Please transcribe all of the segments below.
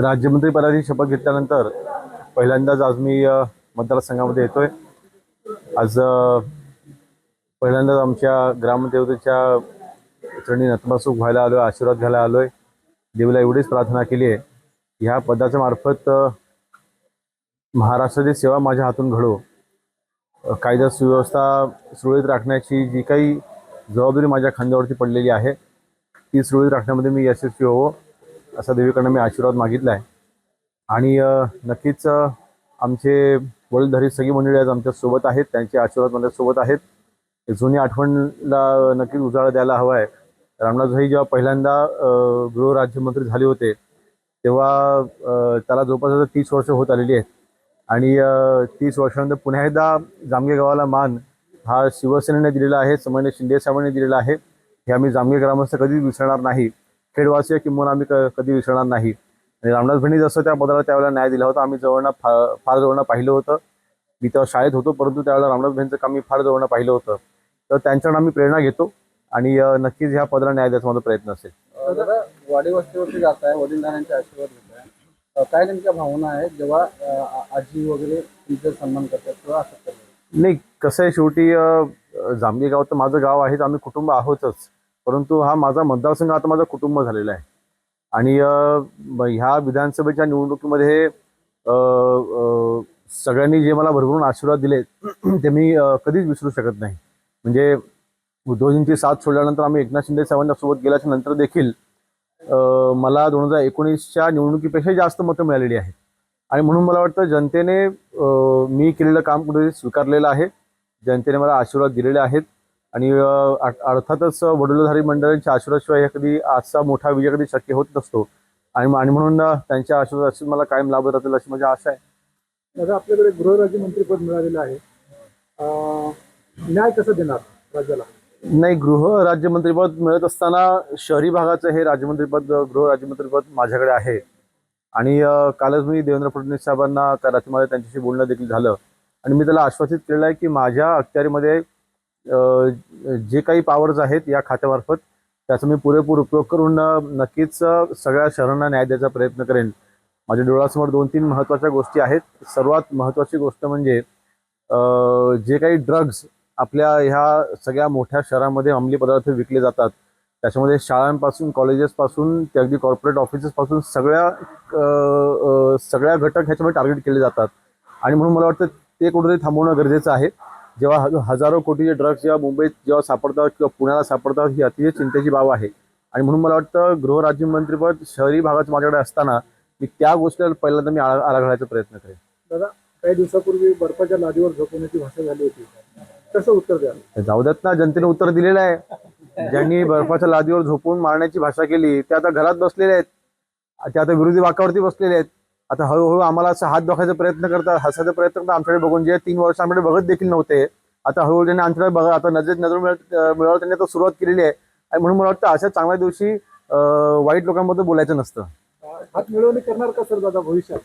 राज्यमंत्रीपदाची शपथ घेतल्यानंतर पहिल्यांदाच आज मी मतदारसंघामध्ये मतदारसंघामध्ये येतोय. आज पहिल्यांदाच आमच्या ग्रामदेवतेच्या चरणी नतमस्तक व्हायला आलोय आशीर्वाद घ्यायला आलोय. देवीला एवढीच प्रार्थना केली आहे. ह्या पदाच्या मार्फत महाराष्ट्राची सेवा माझ्या हातून घडो. कायदा सुव्यवस्था सुरळीत राखण्याची जी काही जबाबदारी माझ्या खांद्यावरती पडलेली आहे ती सुरळीत राखण्यामध्ये मी यशस्वी होवो असा देवीकडनं मी आशीर्वाद मागितला आहे आणि नक्कीच आमचे वडीलधारी सगळी मंडळी आज आमच्यासोबत आहेत त्यांचे आशीर्वाद माझ्यासोबत आहेत. एक जुनी आठवणला नक्कीच उजाळा द्यायला हवा आहे. रामनाथभाई जेव्हा पहिल्यांदा गृहराज्यमंत्री झाले होते तेव्हा त्याला जवळपास आता तीस वर्ष होत आलेली आहेत. आणि तीस वर्षानंतर पुन्हा एकदा जामगे गावाला मान हा शिवसेनेने दिलेला आहे समन्वय शिंदे साहेबांनी दिलेला आहे. हे आम्ही जामगे ग्रामस्थ कधीच विसरणार नाही. खेडवासी किंवा आम्ही कधी विसरणार नाही. आणि रामनाथ भाईंनी जसं त्या पदाला त्यावेळेला न्याय दिला होता आम्ही जवळनं फा फार जवळनं पाहिलं होतं. मी तेव्हा शाळेत होतो परंतु त्यावेळेला रामनाथ भाईंचं काम मी फार जवळनं पाहिलं होतं. तर त्यांच्याकडून आम्ही प्रेरणा घेतो आणि नक्कीच ह्या पदाला न्याय द्यायचा माझा प्रयत्न असेल. दादा वाडी वस्तीवरती जात आहे वडीलधाऱ्यांचे आशीर्वाद घेत आहे. काय नेमक्या भावना आहेत जेव्हा आजी वगैरे तुमचा सन्मान करतात किंवा असं करतात? नाही कसं आहे शेवटी अ, जांभे गाव तर माझं गाव आहेच आम्ही कुटुंब आहोतच. परंतु हा माझा मतदारसंघ आता माझं कुटुंब झालेला आहे. आणि ह्या विधानसभेच्या निवडणुकीमध्ये सगळ्यांनी जे मला भरभरून आशीर्वाद दिले ते मी कधीच विसरू शकत नाही. म्हणजे उद्धवजींची साथ सोडल्यानंतर आम्ही एकनाथ शिंदे साहेबांच्या सोबत गेल्याच्यानंतर देखील मला दोन हजार एकोणीसच्या निवडणुकीपेक्षा जास्त मतं मिळालेली आहेत. आणि म्हणून मला वाटतं जनतेने मी केलेलं काम कुठे स्वीकारलेलं आहे. जनतेने मला आशीर्वाद दिलेले आहेत. आणि अर्थातच वडीलधारी मंडळांच्या आशीर्वादशिवाय हे कधी आजचा मोठा विजय कधी शक्य होत नसतो. आणि आणि म्हणून त्यांच्या आशीर्वाद अशीच मला कायम लाभत राहतील अशी माझी आशा आहे. दादा आपल्याकडे गृहराज्यमंत्रीपद मिळालेलं आहे. न्याय कसं देणार राज्याला? नाही गृह राज्यमंत्रीपद मिळत असताना शहरी भागाचं हे राज्यमंत्रीपद गृह राज्यमंत्रीपद माझ्याकडे आहे. आणि कालच मी देवेंद्र फडणवीस साहेबांना का रात्रीमध्ये त्यांच्याशी बोलणं देखील झालं. आणि मी त्याला आश्वासित केलेलं आहे की माझ्या अखत्यारीमध्ये जे काही पॉवर्स आहेत या खात्यामार्फत त्याचा मी पुरेपूर उपयोग करून नक्कीच सगळ्या शहरांना न्याय द्यायचा प्रयत्न करेन. माझ्या डोळ्यासमोर दोन तीन महत्त्वाच्या गोष्टी आहेत. सर्वात महत्त्वाची गोष्ट म्हणजे जे काही ड्रग्ज आपल्या ह्या सगळ्या मोठ्या शहरामध्ये अंमली पदार्थ विकले जातात त्याच्यामध्ये शाळांपासून कॉलेजेसपासून ते अगदी कॉर्पोरेट ऑफिसेसपासून सगळ्या सगळ्या घटक ह्याच्यामध्ये टार्गेट केले जातात. आणि म्हणून मला वाटतं ते कुठेतरी थांबवणं गरजेचं आहे. जेव्हा हज- हजारो कोटीचे ड्रग्ज जेव्हा मुंबईत जेव्हा सापडतात किंवा पुण्याला सापडतात ही अतिशय चिंतेची बाब आहे. आणि म्हणून मला वाटतं गृहराज्यमंत्रीपद शहरी भागात माझ्याकडे असताना मी त्या गोष्टीला पहिल्यांदा मी आळा आळा घालायचा प्रयत्न करेन. दादा काही दिवसापूर्वी बर्फाच्या लादीवर झोपवण्याची भाषा झाली होती. कसं उत्तर द्याल? जाऊ देत ना जनतेने उत्तर दिलेलं आहे. ज्यांनी बर्फाच्या लादीवर झोपून मारण्याची भाषा केली ते आता घरात बसलेले आहेत. ते आता विरोधी वाकावरती बसलेले आहेत. आता हळूहळू आम्हाला असं हात दाखवायचा प्रयत्न करतात हसायचा प्रयत्न करतात. आमच्याकडे बघून जे तीन वर्ष आमच्याकडे बघत देखील नव्हते. आता हळूहळू त्यांनी आमच्याकडे बघा आता नजर नजर मिळत मिळावं त्यांनी आता सुरुवात केलेली आहे. आणि म्हणून मला वाटतं अशा चांगल्या दिवशी वाईट लोकांबद्दल बोलायचं नसतं. हात मिळवणी करणार का सर दादा भविष्यात?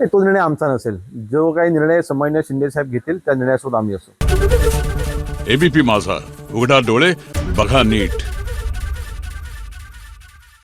नाही, तो निर्णय आमचा नसेल. जो काही निर्णय संभाजीराव शिंदे साहेब घेतील त्या निर्णयासोबत आम्ही असू. एबीपी माझा. उघडा डोळे बघा नीट.